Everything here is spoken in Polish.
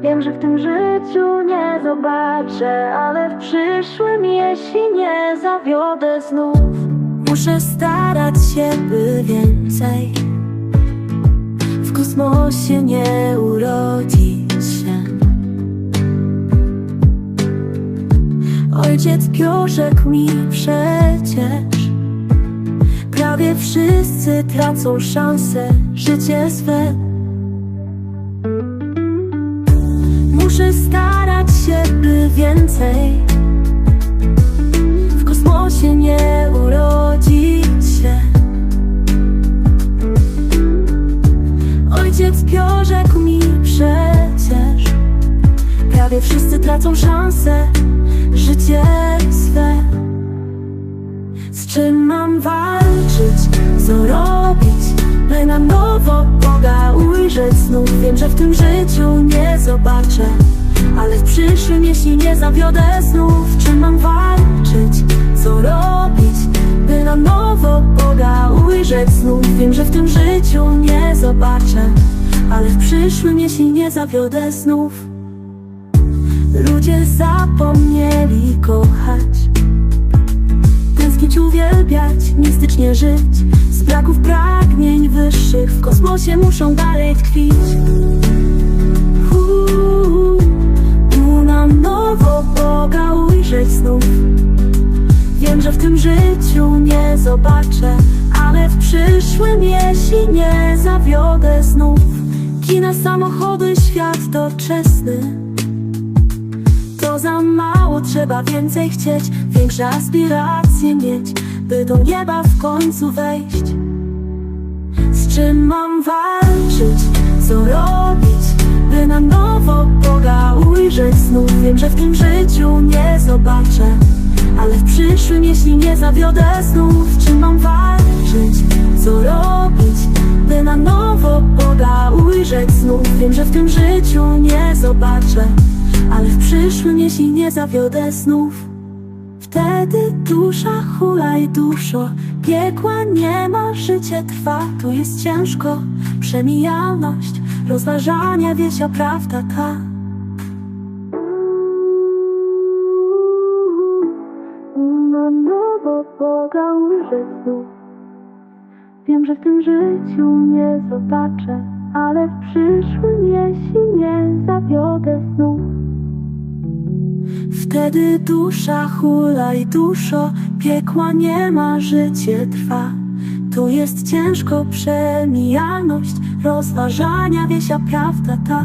Wiem, że w tym życiu nie zobaczę Ale w przyszłym, jeśli nie zawiodę znów. Muszę starać się, by więcej W kosmosie nie urodzić się. Ojciec Piorzek mi przecież Prawie wszyscy tracą szansę Życie swe Muszę starać się, by więcej W kosmosie nie urodzić się Ojciec Piorzek mi przecież Prawie wszyscy tracą szansę Życie swe Z czym mam walczyć? Co robić? By na nowo Boga ujrzeć znów Wiem, że w tym życiu nie zobaczę zawiodę znów. Czym mam walczyć? Co robić? By na nowo Boga ujrzeć znów? Wiem, że w tym życiu nie zobaczę Ale w przyszłym, jeśli nie zawiodę znów. Ludzie zapomnieli kochać. Tęsknić, uwielbiać, mistycznie żyć. Z braków pragnień wyższych W kosmosie muszą dalej tkwić. Uuu, nowo Boga ujrzeć znów Wiem, że w tym życiu nie zobaczę Ale w przyszłym, jeśli nie zawiodę znów Kina, samochody, świat doczesny to za mało, trzeba więcej chcieć Większe aspiracje mieć By do nieba w końcu wejść Z czym mam walczyć? Co robić? By na nowo Znów Wiem, że w tym życiu nie zobaczę Ale w przyszłym, jeśli nie zawiodę znów Z czym mam walczyć? Co robić? By na nowo Boga ujrzeć znów Wiem, że w tym życiu nie zobaczę ale w przyszłym, jeśli nie zawiodę znów Wtedy dusza hulaj duszo Piekła nie ma, życie trwa Tu jest ciężko, przemijalność Rozważania, wiesia prawda ta Na nowo Boga ujrzę znów Wiem, że w tym życiu nie zobaczę Ale w przyszłym, jeśli nie zawiodę znów Wtedy dusza hulaj duszo Piekła nie ma, życie trwa. Tu jest ciężko przemijalność Rozważania, wiesia prawda ta